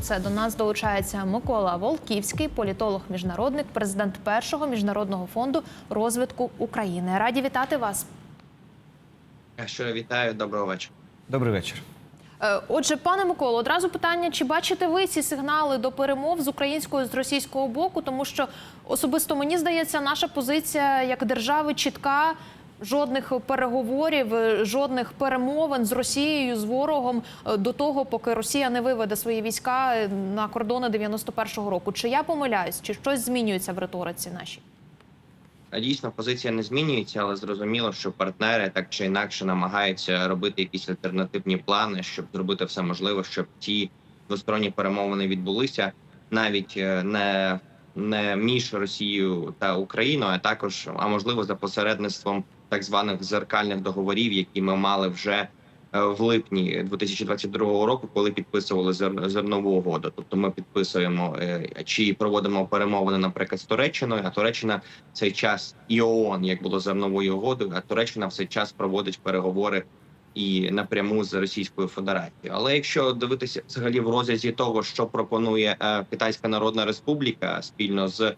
Це до нас долучається Микола Волківський, політолог, міжнародник, президент першого міжнародного фонду розвитку України. Раді вітати вас. Щиро вітаю, доброго вечора. Добрий вечір. Е, Отже, пане Миколо, одразу питання: чи бачите ви ці сигнали до перемов з українського з російського боку? Тому що особисто мені здається, наша позиція як держави чітка. Жодних переговорів, е, жодних перемовин з Росією з ворогом е, до того, поки Росія не виведе свої війська е, на кордони 91-го року. Чи я помиляюсь, чи щось змінюється в риториці нашій? Дійсно, позиція не змінюється, але зрозуміло, що партнери так чи інакше намагаються робити якісь альтернативні плани, щоб зробити все можливе, щоб ті двосторонні перемовини відбулися, навіть не, не між Росією та Україною, а також а можливо за посередництвом так званих зеркальних договорів, які ми мали вже е, в липні 2022 року, коли підписували зер- зернову угоду. Тобто ми підписуємо е, чи проводимо перемовини, наприклад, з Туреччиною, а Туреччина в цей час і ООН, як було зерновою угодою, а Туреччина в цей час проводить переговори і напряму з Російською Федерацією. Але якщо дивитися взагалі в розрізі того, що пропонує е, Китайська Народна Республіка спільно з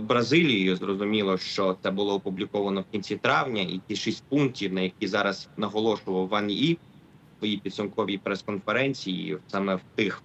Бразилією, зрозуміло, що це було опубліковано в кінці травня, і ті шість пунктів, на які зараз наголошував Ван Ї в своїй підсумковій прес-конференції, саме в тих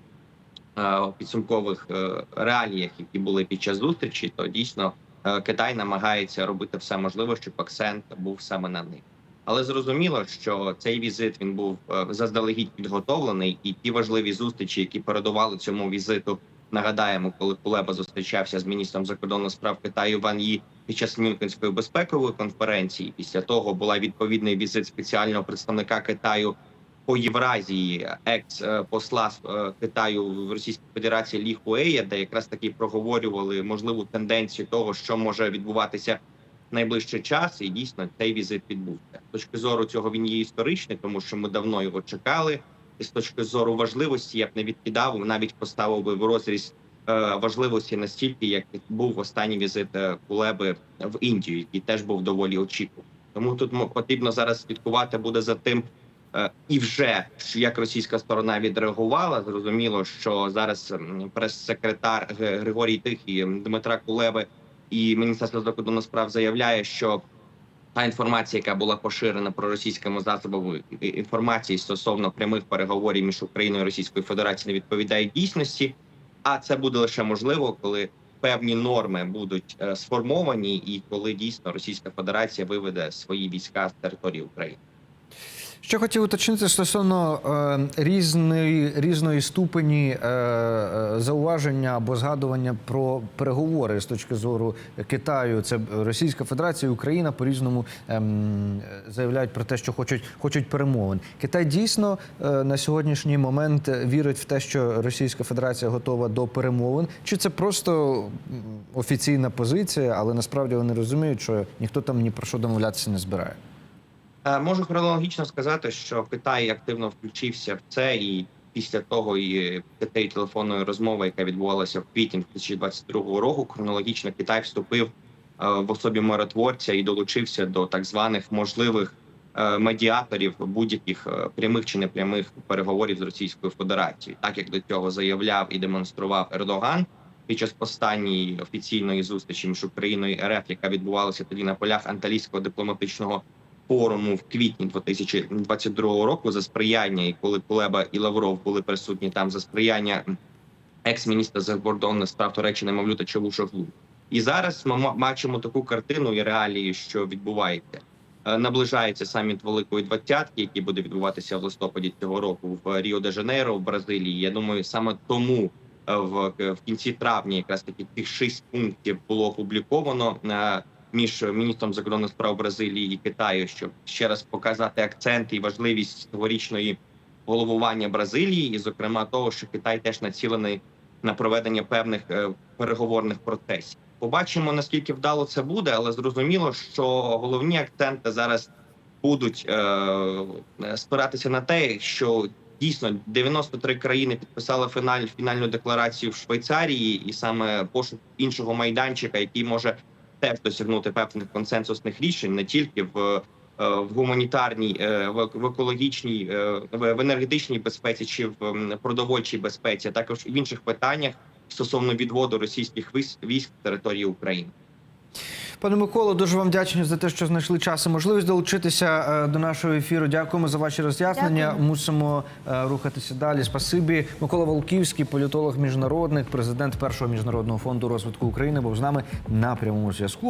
е, підсумкових е, реаліях, які були під час зустрічі, то дійсно е, Китай намагається робити все можливе, щоб акцент був саме на них. Але зрозуміло, що цей візит він був е, заздалегідь підготовлений, і ті важливі зустрічі, які передували цьому візиту, нагадаємо, коли Кулеба зустрічався з міністром закордонних справ Китаю Ван Ї під час Мюнхенської безпекової конференції. Після того була відповідний візит спеціального представника Китаю по Євразії, екс е, посла е, Китаю в Російській Федерації Лі Хуея, де якраз таки проговорювали можливу тенденцію того, що може відбуватися найближчий час, і дійсно цей візит відбувся. З точки зору цього він є історичний, тому що ми давно його чекали. І з точки зору важливості я б не відкидав, навіть поставив би в розріз е, важливості настільки, як був останній візит е, Кулеби в Індію, який теж був доволі очікуваний. Тому тут потрібно зараз слідкувати буде за тим, е, і вже як російська сторона відреагувала. Зрозуміло, що зараз прес-секретар Григорій Тихий Дмитра Кулеби і Міністерство закордонних справ заявляє, що та інформація, яка була поширена про російськими засобами інформації стосовно прямих переговорів між Україною і Російською Федерацією, не відповідає дійсності. А це буде лише можливо, коли певні норми будуть е, сформовані, і коли дійсно Російська Федерація виведе свої війська з території України. Що хотів уточнити стосовно е, різної, різної ступені е, е, зауваження або згадування про переговори з точки зору Китаю, це Російська Федерація, Україна по різному ем, заявляють про те, що хочуть хочуть перемовин. Китай дійсно е, на сьогоднішній момент вірить в те, що Російська Федерація готова до перемовин, чи це просто офіційна позиція, але насправді вони розуміють, що ніхто там ні про що домовлятися не збирає. Е, Можу хронологічно сказати, що Китай активно включився в це, і після того і тієї телефонної розмови, яка відбувалася в квітні 2022 року, хронологічно Китай вступив е, в особі миротворця і долучився до так званих можливих е, медіаторів будь-яких прямих чи непрямих переговорів з Російською Федерацією, так як до цього заявляв і демонстрував Ердоган. Під час останньої офіційної зустрічі між Україною і РФ, яка відбувалася тоді на полях анталійського дипломатичного форуму в квітні 2022 року за сприяння, і коли Кулеба і Лавров були присутні там за сприяння екс-міністра закордонних справ Туреччини Мавлюта Чавушоглу. І зараз ми бачимо таку картину і реалії, що відбувається. Е, Наближається саміт Великої Двадцятки, який буде відбуватися в листопаді цього року в Ріо де Жанейро в Бразилії. Я думаю, саме тому е, в, в кінці травня якраз таки тих шість пунктів було опубліковано е, між міністром закордонних справ Бразилії і Китаю, щоб ще раз показати акценти і важливість цьогорічної головування Бразилії, і зокрема того, що Китай теж націлений на проведення певних е, переговорних процесів. Побачимо наскільки вдало це буде, але зрозуміло, що головні акценти зараз будуть е, е, спиратися на те, що дійсно 93 країни підписали фіналь фінальну декларацію в Швейцарії, і саме пошук іншого майданчика, який може теж досягнути певних консенсусних рішень не тільки в в гуманітарній, е, в екологічній, е, в енергетичній безпеці чи в продовольчій безпеці, а також в інших питаннях стосовно відводу російських військ з території України. Пане Миколо, дуже вам вдячні за те, що знайшли час і можливість долучитися е, до нашого ефіру. Дякуємо за ваші роз'яснення. Мусимо е, рухатися далі. Спасибі. Микола Волківський, політолог міжнародник, президент першого міжнародного фонду розвитку України, був з нами на прямому зв'язку.